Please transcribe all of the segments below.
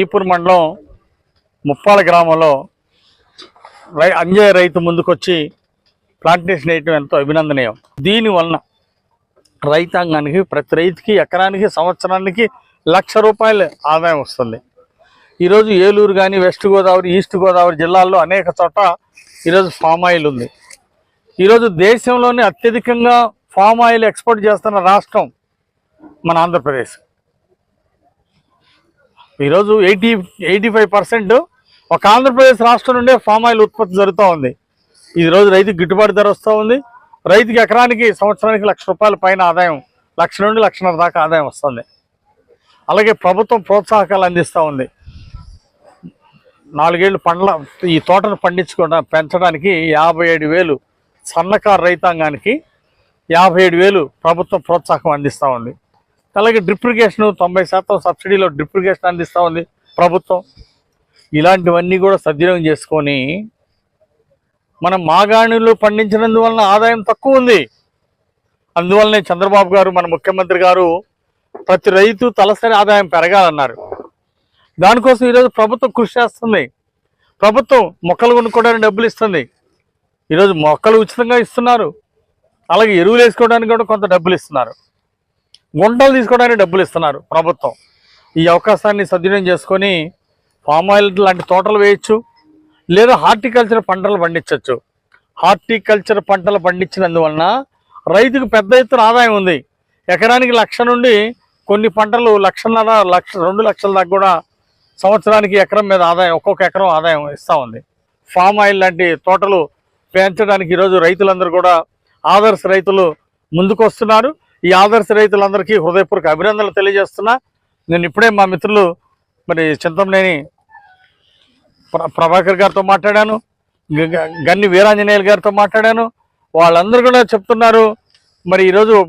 ఈపూర్ మండలం ముప్పాల గ్రామంలో రై అంజయ్య రైతు ముందుకొచ్చి ప్లాంటేషన్ వేయటం ఎంతో అభినందనీయం. దీని వలన రైతాంగానికి ప్రతి రైతుకి ఎకరానికి సంవత్సరానికి లక్ష రూపాయల ఆదాయం వస్తుంది. ఈరోజు ఏలూరు కానీ వెస్ట్ గోదావరి ఈస్ట్ గోదావరి జిల్లాల్లో అనేక చోట ఈరోజు ఫామ్ ఆయిల్ ఉంది. ఈరోజు దేశంలోనే అత్యధికంగా ఫామ్ ఆయిల్ ఎక్స్పోర్ట్ చేస్తున్న రాష్ట్రం మన ఆంధ్రప్రదేశ్. ఈరోజు ఎయిటీ ఎయిటీ ఫైవ్ పర్సెంట్ ఒక ఆంధ్రప్రదేశ్ రాష్ట్రం నుండే ఫామ్ ఆయిల్ ఉత్పత్తి జరుగుతూ ఉంది. ఈరోజు రైతుకి గిట్టుబాటు ధర వస్తూ ఉంది. రైతుకి ఎకరానికి సంవత్సరానికి లక్ష రూపాయల పైన ఆదాయం లక్ష నుండి లక్షన్నర దాకా ఆదాయం వస్తుంది. అలాగే ప్రభుత్వం ప్రోత్సాహకాలు అందిస్తూ ఉంది. నాలుగేళ్ళు పండ్ల ఈ తోటను పండించుకోవడం పెంచడానికి యాభై ఏడు వేలు సన్నకారు రైతాంగానికి యాభై ఏడు వేలు ప్రభుత్వం ప్రోత్సాహం అందిస్తూ ఉంది. అలాగే డ్రిప్రికేషన్ తొంభై శాతం సబ్సిడీలో డ్రిప్రికేషన్ అందిస్తూ ఉంది ప్రభుత్వం. ఇలాంటివన్నీ కూడా సద్వినియోగం చేసుకొని మనం మాగాణిలో పండించినందువలన ఆదాయం తక్కువ ఉంది. అందువల్లనే చంద్రబాబు గారు మన ముఖ్యమంత్రి గారు ప్రతి రైతు తలసరి ఆదాయం పెరగాలన్నారు. దానికోసం ఈరోజు ప్రభుత్వం కృషి చేస్తుంది. ప్రభుత్వం మొక్కలు కొనుక్కోవడానికి డబ్బులు ఇస్తుంది. ఈరోజు మొక్కలు ఉచితంగా ఇస్తున్నారు. అలాగే ఎరువులు వేసుకోవడానికి కూడా కొంత డబ్బులు ఇస్తున్నారు. గుంటలు తీసుకోవడానికి డబ్బులు ఇస్తున్నారు ప్రభుత్వం. ఈ అవకాశాన్ని సద్వినియోగం చేసుకొని పామ్ ఆయిల్ లాంటి తోటలు వేయచ్చు లేదా హార్టికల్చర్ పంటలు పండించవచ్చు హార్టికల్చర్ పంటలు పండించినందువలన రైతుకు పెద్ద ఎత్తున ఆదాయం ఉంది. ఎకరానికి లక్ష నుండి కొన్ని పంటలు లక్షన్నర లక్ష రెండు లక్షల దాకా కూడా సంవత్సరానికి ఎకరం మీద ఆదాయం ఒక్కొక్క ఎకరం ఆదాయం ఇస్తూ ఉంది. ఫామ్ ఆయిల్ లాంటి తోటలు పెంచడానికి ఈరోజు రైతులందరూ కూడా ఆదర్శ రైతులు ముందుకు వస్తున్నారు ఈ ఆదర్శ రైతులందరికీ హృదయపూర్వక అభినందనలు తెలియజేస్తున్నా. నేను ఇప్పుడే మా మిత్రులు మరి చింతమనేని ప్ర- ప్రభాకర్ గారితో మాట్లాడాను గన్ని వీరాంజనేయులు గారితో మాట్లాడాను. వాళ్ళందరూ కూడా చెప్తున్నారు మరి ఈరోజు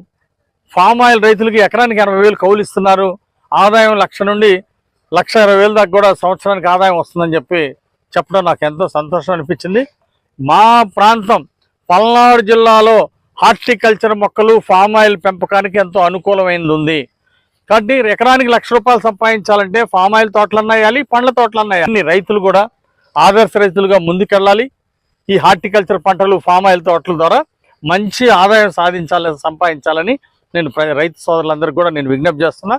ఫామ్ ఆయిల్ రైతులకి ఎకరానికి ఎనభై వేలు కౌలు ఇస్తున్నారు. ఆదాయం లక్ష నుండి లక్ష ఇరవై వేలు దాకా కూడా సంవత్సరానికి ఆదాయం వస్తుందని చెప్పి చెప్పడం నాకు ఎంతో సంతోషం అనిపించింది. మా ప్రాంతం పల్నాడు జిల్లాలో హార్టికల్చర్ మొక్కలు ఫామ్ ఆయిల్ పెంపకానికి ఎంతో అనుకూలమైనది ఉంది కాబట్టి ఎకరానికి లక్ష రూపాయలు సంపాదించాలంటే ఫామ్ ఆయిల్ తోటలన్నా వేయాలి పండ్ల తోటలన్నా వేయాలి. అన్ని రైతులు కూడా ఆదర్శ రైతులుగా ముందుకెళ్ళాలి. ఈ హార్టికల్చర్ పంటలు ఫామ్ ఆయిల్ తోటల ద్వారా మంచి ఆదాయం సాధించాలని సంపాదించాలని నేను రైతు సోదరులందరికీ కూడా నేను విజ్ఞప్తి చేస్తున్నా.